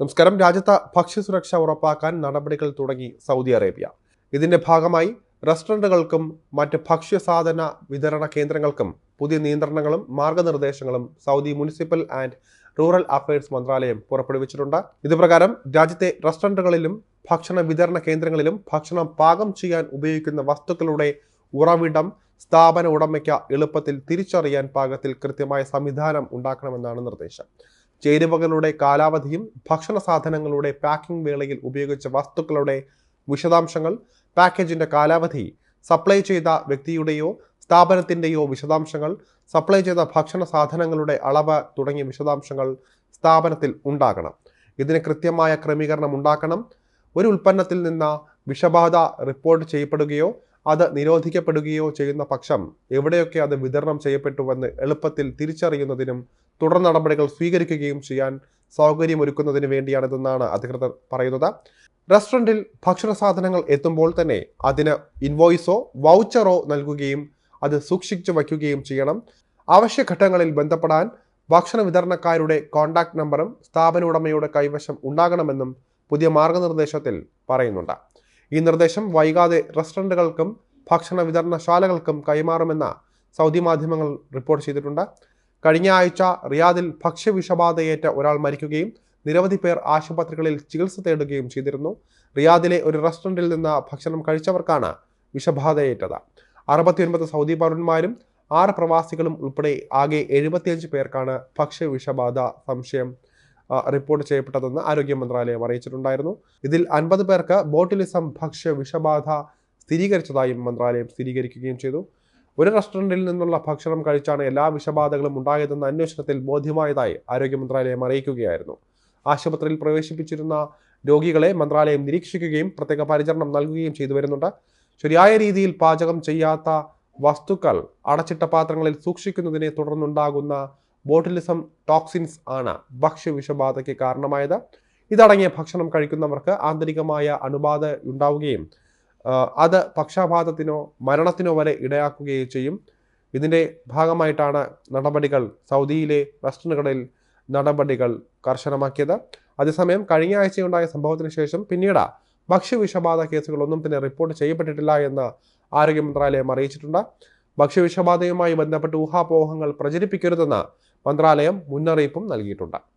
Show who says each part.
Speaker 1: നമസ്കാരം. രാജ്യത്ത് ഭക്ഷ്യസുരക്ഷ ഉറപ്പാക്കാൻ നടപടികൾ തുടങ്ങി സൗദി അറേബ്യ. ഇതിന്റെ ഭാഗമായി റെസ്റ്റോറന്റുകൾക്കും മറ്റ് ഭക്ഷ്യസാധന വിതരണ കേന്ദ്രങ്ങൾക്കും പുതിയ നിയന്ത്രണങ്ങളും മാർഗനിർദ്ദേശങ്ങളും Saudi municipal and rural affairs മന്ത്രാലയം പുറപ്പെടുവിച്ചിട്ടുണ്ട്. ഇതുപ്രകാരം രാജ്യത്തെ റെസ്റ്റോറന്റുകളിലും ഭക്ഷണ വിതരണ കേന്ദ്രങ്ങളിലും ഭക്ഷണം പാകം ചെയ്യാൻ ഉപയോഗിക്കുന്ന വസ്തുക്കളുടെ ഉറവിടം സ്ഥാപന ഉടമയ്ക്ക് എളുപ്പത്തിൽ തിരിച്ചറിയാൻ പാകത്തിൽ കൃത്യമായ സംവിധാനം ഉണ്ടാക്കണമെന്നാണ് നിർദ്ദേശം. ചേരുവകളുടെ കാലാവധിയും ഭക്ഷണ സാധനങ്ങളുടെ പാക്കിംഗ് വേളയിൽ ഉപയോഗിച്ച വസ്തുക്കളുടെ വിശദാംശങ്ങൾ പാക്കേജിന്റെ കാലാവധി സപ്ലൈ ചെയ്ത വ്യക്തിയുടെയോ സ്ഥാപനത്തിന്റെയോ വിശദാംശങ്ങൾ സപ്ലൈ ചെയ്ത ഭക്ഷണ സാധനങ്ങളുടെ അളവ് തുടങ്ങിയ വിശദാംശങ്ങൾ സ്ഥാപനത്തിൽ ഉണ്ടാകണം. ഇതിന് കൃത്യമായ ക്രമീകരണം ഉണ്ടാക്കണം. ഒരു ഉൽപ്പന്നത്തിൽ നിന്ന് വിഷബാധ റിപ്പോർട്ട് ചെയ്യപ്പെടുകയോ അത് നിരോധിക്കപ്പെടുകയോ ചെയ്യുന്ന പക്ഷം എവിടെയൊക്കെ അത് വിതരണം ചെയ്യപ്പെട്ടുവെന്ന് എളുപ്പത്തിൽ തിരിച്ചറിയുന്നതിനും തുടർ നടപടികൾ സ്വീകരിക്കുകയും ചെയ്യാൻ സൗകര്യമൊരുക്കുന്നതിന് വേണ്ടിയാണിതെന്നാണ് അധികൃതർ പറയുന്നത്. റെസ്റ്റോറന്റിൽ ഭക്ഷണ സാധനങ്ങൾ എത്തുമ്പോൾ തന്നെ അതിന് ഇൻവോയ്സോ വൗച്ചറോ നൽകുകയും അത് സൂക്ഷിച്ചു വയ്ക്കുകയും ചെയ്യണം. അവശ്യഘട്ടങ്ങളിൽ ബന്ധപ്പെടാൻ ഭക്ഷണ വിതരണക്കാരുടെ കോൺടാക്ട് നമ്പറും സ്ഥാപന ഉടമയുടെ കൈവശം ഉണ്ടാകണമെന്നും പുതിയ മാർഗനിർദ്ദേശത്തിൽ പറയുന്നുണ്ട്. ഈ നിർദ്ദേശം വൈകാതെ റെസ്റ്റോറന്റുകൾക്കും ഭക്ഷണ വിതരണശാലകൾക്കും കൈമാറുമെന്ന സൗദി മാധ്യമങ്ങൾ റിപ്പോർട്ട് ചെയ്തിട്ടുണ്ട്. കഴിഞ്ഞ ആഴ്ച റിയാദിൽ ഭക്ഷ്യവിഷബാധയേറ്റ ഒരാൾ മരിക്കുകയും നിരവധി പേർ ആശുപത്രികളിൽ ചികിത്സ തേടുകയും ചെയ്തിരുന്നു. റിയാദിലെ ഒരു റെസ്റ്റോറന്റിൽ നിന്ന് ഭക്ഷണം കഴിച്ചവർക്കാണ് വിഷബാധയേറ്റത്. അറുപത്തിയൊൻപത് സൗദി പൗരന്മാരും ആറ് പ്രവാസികളും ഉൾപ്പെടെ ആകെ എഴുപത്തിയഞ്ച് പേർക്കാണ് ഭക്ഷ്യവിഷബാധ സംശയം. റിപ്പോർട്ട് ചെയ്യപ്പെട്ടതെന്ന് ആരോഗ്യ മന്ത്രാലയം അറിയിച്ചിട്ടുണ്ടായിരുന്നു. ഇതിൽ അൻപത് പേർക്ക് ബോട്ടിലിസം ഭക്ഷ്യ വിഷബാധ സ്ഥിരീകരിച്ചതായും മന്ത്രാലയം സ്ഥിരീകരിക്കുകയും ചെയ്തു. ഒരു റെസ്റ്റോറന്റിൽ നിന്നുള്ള ഭക്ഷണം കഴിച്ചാണ് എല്ലാ വിഷബാധകളും ഉണ്ടായതെന്ന അന്വേഷണത്തിൽ ബോധ്യമായതായി ആരോഗ്യ മന്ത്രാലയം അറിയിക്കുകയായിരുന്നു. ആശുപത്രിയിൽ പ്രവേശിപ്പിച്ചിരുന്ന രോഗികളെ മന്ത്രാലയം നിരീക്ഷിക്കുകയും പ്രത്യേക പരിചരണം നൽകുകയും ചെയ്തു വരുന്നുണ്ട്. ശരിയായ രീതിയിൽ പാചകം ചെയ്യാത്ത വസ്തുക്കൾ അടച്ചിട്ട പാത്രങ്ങളിൽ സൂക്ഷിക്കുന്നതിനെ തുടർന്നുണ്ടാകുന്ന ബോട്ടിലിസം ടോക്സിൻസ് ആണ് ഭക്ഷ്യവിഷബാധയ്ക്ക് കാരണമായത്. ഇതടങ്ങിയ ഭക്ഷണം കഴിക്കുന്നവർക്ക് ആന്തരികമായ അണുബാധ ഉണ്ടാവുകയും അത് പക്ഷാഘാതത്തിനോ മരണത്തിനോ വരെ ഇടയാക്കുകയും ചെയ്യും. ഇതിന്റെ ഭാഗമായിട്ടാണ് നടപടികൾ സൗദിയിലെ റെസ്റ്റോറന്റുകളിൽ നടപടികൾ കർശനമാക്കിയത്. അതേസമയം കഴിഞ്ഞ ആഴ്ചയുണ്ടായ സംഭവത്തിന് ശേഷം പിന്നീട് ഭക്ഷ്യവിഷബാധ കേസുകളൊന്നും തന്നെ റിപ്പോർട്ട് ചെയ്യപ്പെട്ടിട്ടില്ല എന്ന് ആരോഗ്യ മന്ത്രാലയം അറിയിച്ചിട്ടുണ്ട്. ഭക്ഷ്യവിഷബാധയുമായി ബന്ധപ്പെട്ട് ഊഹാപോഹങ്ങൾ പ്രചരിപ്പിക്കരുതെന്ന് മന്ത്രാലയം മുന്നറിയിപ്പും നൽകിയിട്ടുണ്ട്